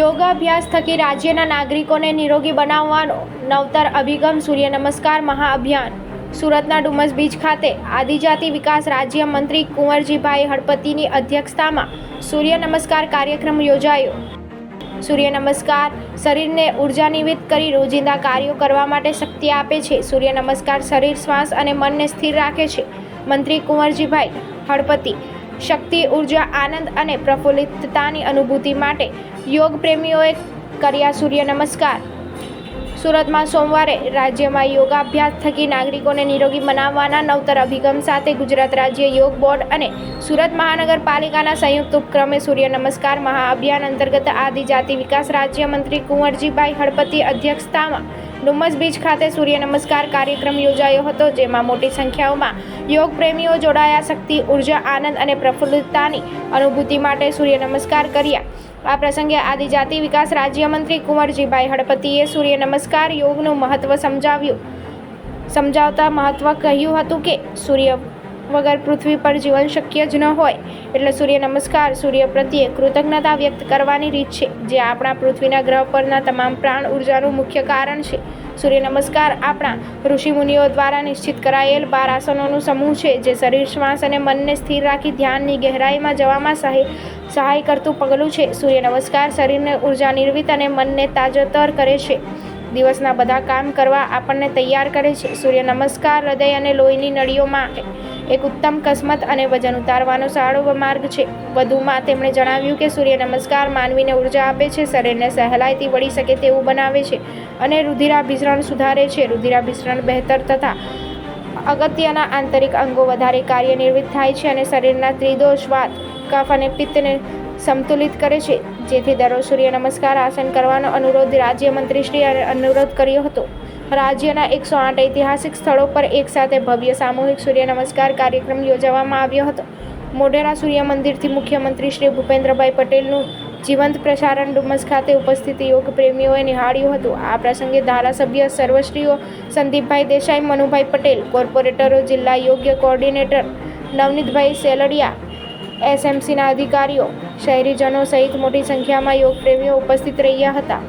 યોગાભ્યાસ થકી રાજ્યના નાગરિકોને નિરોગી બનાવવાનો નવતર અભિગમ સૂર્ય નમસ્કાર મહાઅભિયાન. સુરતના ડુમસ બીચ ખાતે આદિજાતિ વિકાસ રાજ્ય મંત્રી કુંવરજીભાઈ હળપતિની અધ્યક્ષતામાં સૂર્ય નમસ્કાર કાર્યક્રમ યોજાયો. સૂર્ય નમસ્કાર શરીરને ઉર્જાન્વિત કરી રોજિંદા કાર્યો કરવા માટે શક્તિ આપે છે. સૂર્ય નમસ્કાર શરીર, શ્વાસ અને મનને સ્થિર રાખે છે. મંત્રી કુંવરજીભાઈ હળપતિ શક્તિ, ઊર્જા, આનંદ અને પ્રફુલ્લિતતાની અનુભૂતિ માટે યોગ પ્રેમીઓએ કર્યા સૂર્ય નમસ્કાર. સુરતમાં સોમવારે રાજ્યમાં યોગાભ્યાસ થકી નાગરિકોને નિરોગી બનાવવાના નવતર અભિગમ સાથે ગુજરાત રાજ્ય યોગ બોર્ડ અને સુરત મહાનગરપાલિકાના સંયુક્ત ઉપક્રમે સૂર્ય નમસ્કાર મહાઅભિયાન અંતર્ગત આદિજાતિ વિકાસ રાજ્યમંત્રી કુંવરજીભાઈ હળપતિ અધ્યક્ષતામાં ડુમસ બીચ ખાતે સૂર્ય નમસ્કાર કાર્યક્રમ યોજાયો હતો, જેમાં મોટી સંખ્યાઓમાં યોગ પ્રેમીઓ જોડાયા, શક્તિ, ઊર્જા, આનંદ અને પ્રફુલ્લિતતાની અનુભૂતિ માટે સૂર્ય નમસ્કાર કર્યા. આ પ્રસંગે આદિજાતિ વિકાસ રાજ્યમંત્રી કુંવરજીભાઈ હળપતિએ સૂર્ય નમસ્કાર યોગનું મહત્વ સમજાવ્યું. સમજાવતા મહત્વ કહ્યું હતું કે, સૂર્ય વગર પૃથ્વી પર જીવન શક્ય જ ન હોય. એટલે સૂર્ય નમસ્કાર, સૂર્ય પ્રત્યે કૃતજ્ઞતા વ્યક્ત કરવાની રીત છે, જે આપણા પૃથ્વીના ગ્રહ પરના તમામ પ્રાણ ઉર્જાનું મુખ્ય કારણ છે. સૂર્ય નમસ્કાર આપણા ઋષિમુનિઓ દ્વારા નિશ્ચિત કરાયેલ બાર આસનોનું સમૂહ છે, જે શરીર, શ્વાસ અને મનને સ્થિર રાખી ધ્યાનની ગહેરાઈમાં જવામાં સહાય સહાય કરતું પગલું છે. સૂર્ય નમસ્કાર શરીરને ઊર્જા નિર્વિત અને મનને તાજતર કરે છે. દિવસના બધા કામ કરવા આપણને તૈયાર કરે છે. સૂર્ય નમસ્કાર હૃદય અને લોહીની નળીઓ માટે એક ઉત્તમ કસમત અને વજન ઉતારવાનો સારો માર્ગ છે. વધુમાં તેમણે જણાવ્યું કે સૂર્ય નમસ્કાર માનવીને ઊર્જા આપે છે, શરીરને સહેલાઈથી વળી શકે તેવું બનાવે છે અને રુધિરાભિસરણ સુધારે છે. રુધિરાભિસરણ બહેતર તથા અગત્યના આંતરિક અંગો વધારે કાર્યનિર્વિત થાય છે અને શરીરના ત્રિદોષ વાત કફ અને પિત્તને સંતુલિત કરે છે. જેથી દરરોજ સૂર્ય નમસ્કાર આસન કરવાનો અનુરોધ રાજ્યમંત્રીશ્રીએ અનુરોધ કર્યો હતો. રાજ્યના એકસો આઠ ઐતિહાસિક સ્થળો પર એકસાથે ભવ્ય સામૂહિક સૂર્ય નમસ્કાર કાર્યક્રમ યોજવામાં આવ્યો હતો. મોઢેરા સૂર્ય મંદિરથી મુખ્યમંત્રી શ્રી ભૂપેન્દ્રભાઈ પટેલનું જીવંત પ્રસારણ ડુમસ ખાતે ઉપસ્થિત યોગ પ્રેમીઓએ નિહાળ્યું હતું. આ પ્રસંગે ધારાસભ્ય સર્વશ્રીઓ સંદીપભાઈ દેસાઈ, મનુભાઈ પટેલ, કોર્પોરેટરો, જિલ્લા યોગ્ય કોઓર્ડિનેટર નવનીતભાઈ સેલડિયા, એસએમસીના અધિકારીઓ, શહેરીજનો સહિત મોટી સંખ્યામાં યોગ પ્રેમીઓ ઉપસ્થિત રહ્યા હતા.